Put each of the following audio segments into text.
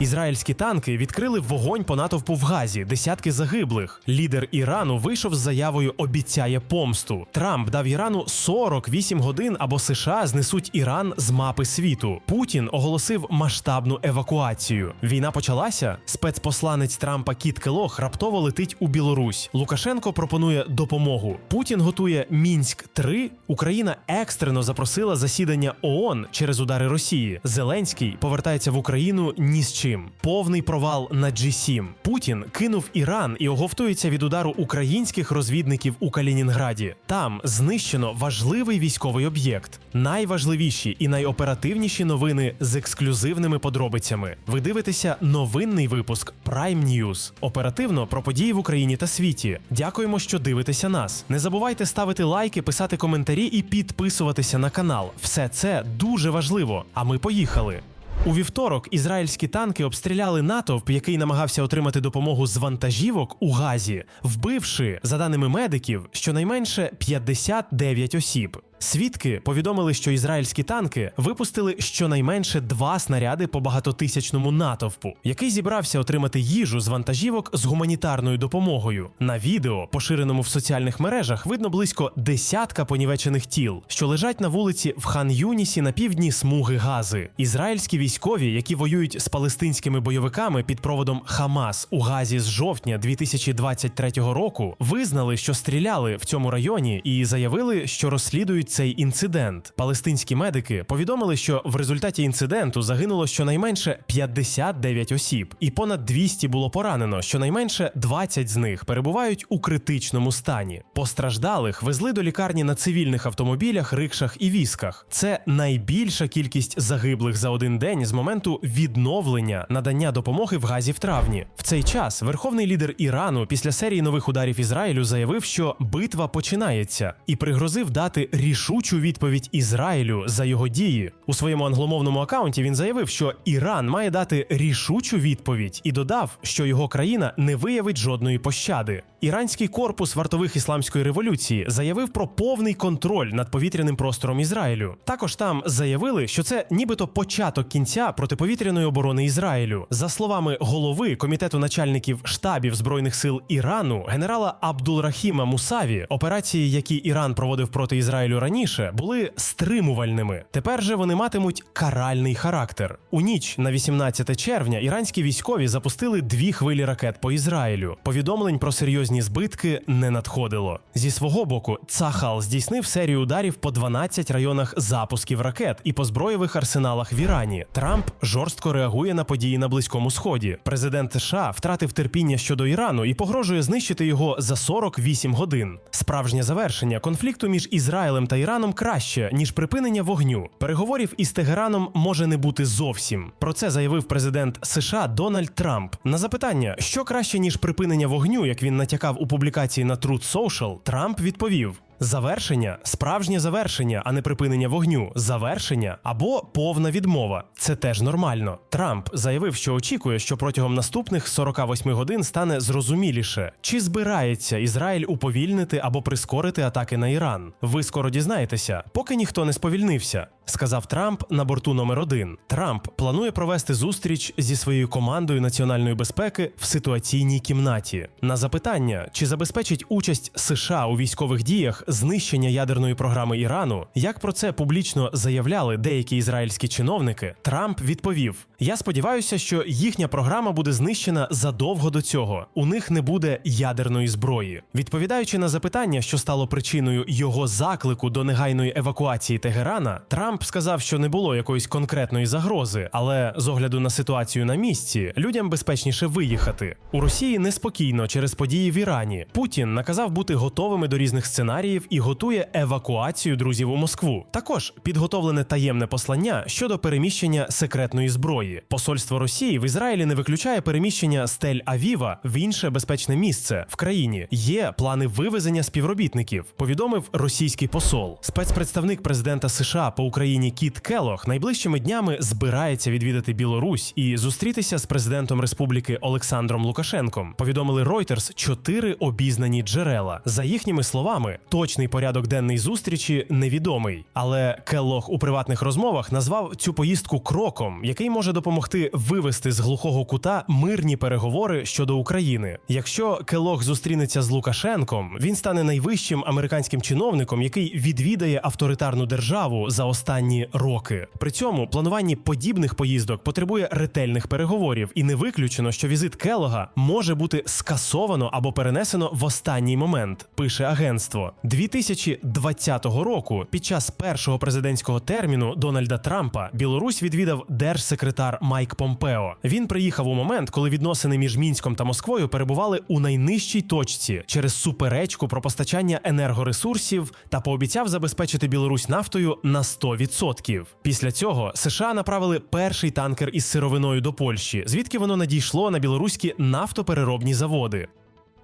Ізраїльські танки відкрили вогонь по натовпу в Газі, десятки загиблих. Лідер Ірану вийшов з заявою обіцяє помсту. Трамп дав Ірану 48 годин або США знесуть Іран з мапи світу. Путін оголосив масштабну евакуацію. Війна почалася. Спецпосланець Трампа Кіт Келох раптово летить у Білорусь. Лукашенко пропонує допомогу. Путін готує мінськ 3 Україна екстрено запросила засідання ООН через удари Росії. Зеленський повертається в Україну ні з чим. Повний провал на G7. Путін кинув Іран і оговтується від удару українських розвідників у Калінінграді. Там знищено важливий військовий об'єкт. Найважливіші і найоперативніші новини з ексклюзивними подробицями. Ви дивитеся новинний випуск Prime News. Оперативно про події в Україні та світі. Дякуємо, що дивитеся нас. Не забувайте ставити лайки, писати коментарі і підписуватися на канал. Все це дуже важливо. А ми поїхали. У вівторок ізраїльські танки обстріляли натовп, який намагався отримати допомогу з вантажівок у Газі, вбивши, за даними медиків, щонайменше 59 осіб. Свідки повідомили, що ізраїльські танки випустили щонайменше два снаряди по багатотисячному натовпу, який зібрався отримати їжу з вантажівок з гуманітарною допомогою. На відео, поширеному в соціальних мережах, видно близько десятка понівечених тіл, що лежать на вулиці в Хан Юнісі на півдні смуги Гази. Ізраїльські військові, які воюють з палестинськими бойовиками під проводом Хамас у Газі з жовтня 2023 року, визнали, що стріляли в цьому районі, і заявили, що розслідують цей інцидент. Палестинські медики повідомили, що в результаті інциденту загинуло щонайменше 59 осіб, і понад 200 було поранено. Щонайменше 20 з них перебувають у критичному стані. Постраждалих везли до лікарні на цивільних автомобілях, рикшах і візках. Це найбільша кількість загиблих за один день з моменту відновлення надання допомоги в Газі в травні. В цей час верховний лідер Ірану після серії нових ударів Ізраїлю заявив, що битва починається, і пригрозив дати рішучу відповідь Ізраїлю за його дії. У своєму англомовному акаунті він заявив, що Іран має дати рішучу відповідь і додав, що його країна не виявить жодної пощади. Іранський корпус вартових ісламської революції заявив про повний контроль над повітряним простором Ізраїлю. Також там заявили, що це нібито початок кінця протиповітряної оборони Ізраїлю. За словами голови комітету начальників штабів збройних сил Ірану, генерала Абдулрахіма Мусаві, операції, які Іран проводив проти Ізраїлю раніше, були стримувальними. Тепер же вони матимуть каральний характер. У ніч на 18 червня іранські військові запустили дві хвилі ракет по Ізраїлю. Повідомлень про серйозні збитки не надходило. Зі свого боку, Цахал здійснив серію ударів по 12 районах запусків ракет і по зброєвих арсеналах в Ірані. Трамп жорстко реагує на події на Близькому Сході. Президент США втратив терпіння щодо Ірану і погрожує знищити його за 48 годин. Справжнє завершення конфлікту між Ізраїлем та Іраном краще ніж припинення вогню. Переговорів із Тегераном може не бути зовсім. Про це заявив президент США Дональд Трамп. На запитання, що краще ніж припинення вогню, як він натякав у публікації на Truth Social, Трамп відповів. Завершення справжнє завершення, а не припинення вогню. Завершення або повна відмова. Це теж нормально. Трамп заявив, що очікує, що протягом наступних 48 годин стане зрозуміліше, чи збирається Ізраїль уповільнити або прискорити атаки на Іран. Ви скоро дізнаєтеся, поки ніхто не сповільнився. Сказав Трамп на борту номер один. Трамп планує провести зустріч зі своєю командою національної безпеки в ситуаційній кімнаті. На запитання, чи забезпечить участь США у військових діях знищення ядерної програми Ірану, як про це публічно заявляли деякі ізраїльські чиновники, Трамп відповів: Я сподіваюся, що їхня програма буде знищена задовго до цього. У них не буде ядерної зброї. Відповідаючи на запитання, що стало причиною його заклику до негайної евакуації Тегерана, Трамп сказав, що не було якоїсь конкретної загрози, але з огляду на ситуацію на місці, людям безпечніше виїхати. У Росії неспокійно через події в Ірані. Путін наказав бути готовими до різних сценаріїв і готує евакуацію друзів у Москву. Також підготовлене таємне послання щодо переміщення секретної зброї. Посольство Росії в Ізраїлі не виключає переміщення з Тель-Авіва в інше безпечне місце в країні. Є плани вивезення співробітників. Повідомив російський посол. Спецпредставник президента США по Україні Кіт Келох найближчими днями збирається відвідати Білорусь і зустрітися з президентом республіки Олександром Лукашенком. Повідомили Reuters чотири обізнані джерела. За їхніми словами, точний порядок денний зустрічі невідомий, але Келлох у приватних розмовах назвав цю поїздку кроком, який може допомогти вивести з глухого кута мирні переговори щодо України. Якщо Келог зустрінеться з Лукашенком, він стане найвищим американським чиновником, який відвідає авторитарну державу за останні роки. При цьому плануванні подібних поїздок потребує ретельних переговорів, і не виключено, що візит Келога може бути скасовано або перенесено в останній момент. Пише агентство 2020 року. Під час першого президентського терміну Дональда Трампа Білорусь відвідав держсекретар Майк Помпео. Він приїхав у момент, коли відносини між мінськом та Москвою перебували у найнижчій точці через суперечку про постачання енергоресурсів та пообіцяв забезпечити Білорусь нафтою на 100%. Після цього США направили перший танкер із сировиною до Польщі, звідки воно надійшло на білоруські нафтопереробні заводи.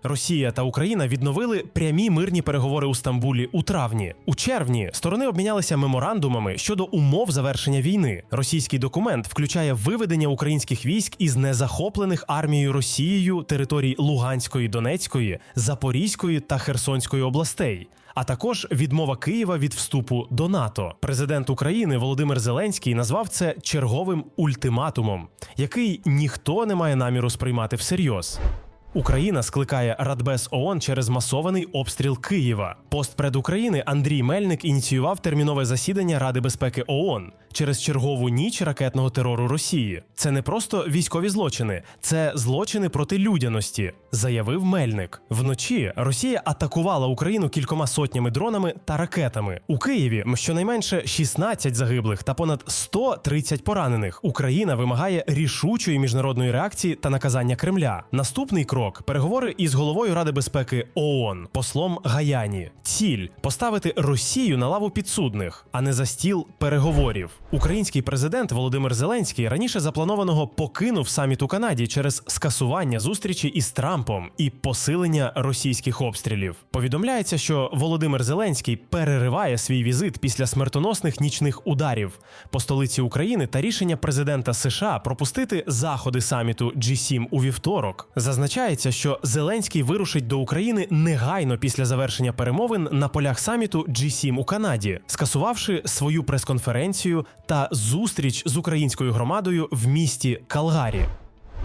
Росія та Україна відновили прямі мирні переговори у Стамбулі у травні. У червні сторони обмінялися меморандумами щодо умов завершення війни. Російський документ включає виведення українських військ із незахоплених армією Росією територій Луганської, Донецької, Запорізької та Херсонської областей. А також відмова Києва від вступу до НАТО. Президент України Володимир Зеленський назвав це черговим ультиматумом, який ніхто не має наміру сприймати всерйоз. Україна скликає Радбез ООН через масований обстріл Києва. Постпред України Андрій Мельник ініціював термінове засідання Ради безпеки ООН через чергову ніч ракетного терору Росії. Це не просто військові злочини, це злочини проти людяності, заявив Мельник. Вночі Росія атакувала Україну кількома сотнями дронами та ракетами. У Києві щонайменше 16 загиблих та понад 130 поранених. Україна вимагає рішучої міжнародної реакції та наказання Кремля. Наступний крок переговори із головою Ради безпеки ООН, послом Гаяні. Ціль поставити Росію на лаву підсудних, а не за стіл переговорів. Український президент Володимир Зеленський раніше запланованого покинув саміт у Канаді через скасування зустрічі із Трампом і посилення російських обстрілів. Повідомляється, що Володимир Зеленський перериває свій візит після смертоносних нічних ударів по столиці України та рішення президента США пропустити заходи саміту G7 у вівторок. Зазначається, що Зеленський вирушить до України негайно після завершення перемовин на полях саміту G7 у Канаді, скасувавши свою прес-конференцію та зустріч з українською громадою в місті Калгарі.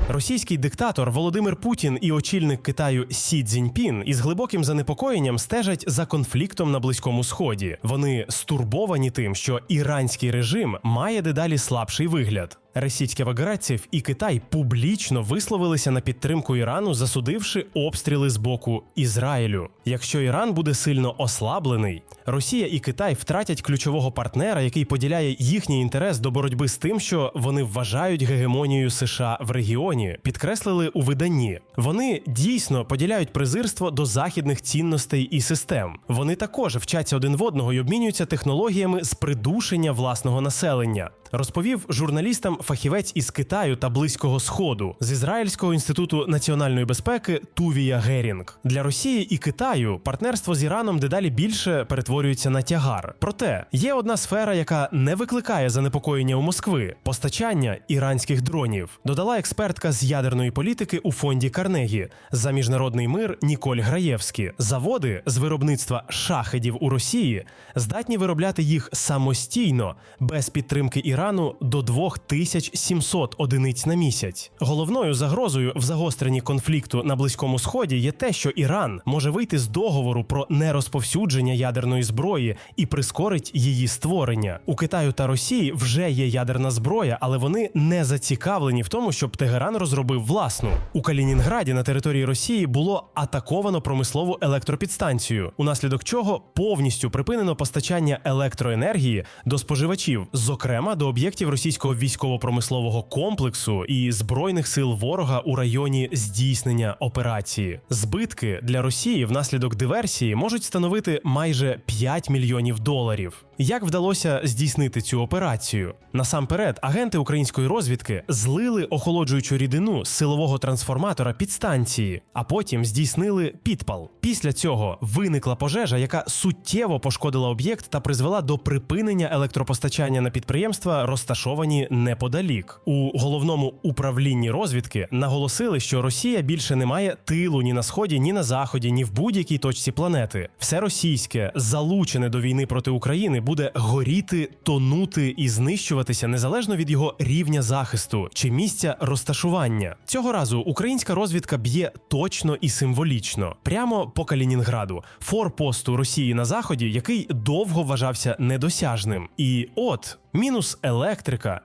Російський диктатор Володимир Путін і очільник Китаю Сі Цзіньпін із глибоким занепокоєнням стежать за конфліктом на близькому сході. Вони стурбовані тим, що іранський режим має дедалі слабший вигляд. Російські ваграців і Китай публічно висловилися на підтримку Ірану, засудивши обстріли з боку Ізраїлю. Якщо Іран буде сильно ослаблений, Росія і Китай втратять ключового партнера, який поділяє їхній інтерес до боротьби з тим, що вони вважають гегемонією США в регіоні, підкреслили у виданні. Вони дійсно поділяють презирство до західних цінностей і систем. Вони також вчаться один в одного і обмінюються технологіями з придушення власного населення. Розповів журналістам фахівець із Китаю та Близького Сходу з Ізраїльського інституту національної безпеки Тувія Герінг для Росії і Китаю партнерство з Іраном дедалі більше перетворюється на тягар. Проте є одна сфера, яка не викликає занепокоєння у Москви постачання іранських дронів. Додала експертка з ядерної політики у фонді Карнегі за міжнародний мир Ніколь Граєвські. Заводи з виробництва шахедів у Росії здатні виробляти їх самостійно без підтримки Ірану до 2700 одиниць на місяць. Головною загрозою в загостренні конфлікту на Близькому Сході є те, що Іран може вийти з договору про нерозповсюдження ядерної зброї і прискорить її створення. У Китаю та Росії вже є ядерна зброя, але вони не зацікавлені в тому, щоб Тегеран розробив власну. У Калінінграді на території Росії було атаковано промислову електропідстанцію, унаслідок чого повністю припинено постачання електроенергії до споживачів, зокрема до об'єктів російського військово-промислового комплексу і збройних сил ворога у районі здійснення операції. Збитки для Росії внаслідок диверсії можуть становити майже 5 мільйонів доларів. Як вдалося здійснити цю операцію? Насамперед, агенти української розвідки злили охолоджуючу рідину з силового трансформатора підстанції, а потім здійснили підпал. Після цього виникла пожежа, яка суттєво пошкодила об'єкт та призвела до припинення електропостачання на підприємства, розташовані неподалік. Неподалік. У головному управлінні розвідки наголосили, що Росія більше не має тилу ні на сході, ні на заході, ні в будь-якій точці планети. Все російське, залучене до війни проти України, буде горіти, тонути і знищуватися незалежно від його рівня захисту чи місця розташування. Цього разу українська розвідка б'є точно і символічно, прямо по Калінінграду, форпосту Росії на заході, який довго вважався недосяжним. І от мінус електрика,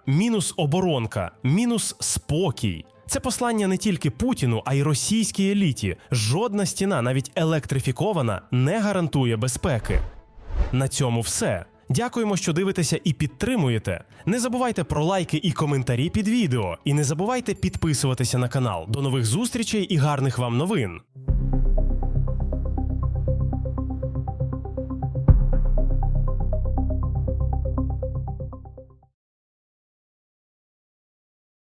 оборонка, мінус спокій. Це послання не тільки Путіну, а й російській еліті. Жодна стіна, навіть електрифікована, не гарантує безпеки. На цьому все. Дякуємо, що дивитеся і підтримуєте. Не забувайте про лайки і коментарі під відео. І не забувайте підписуватися на канал. До нових зустрічей і гарних вам новин!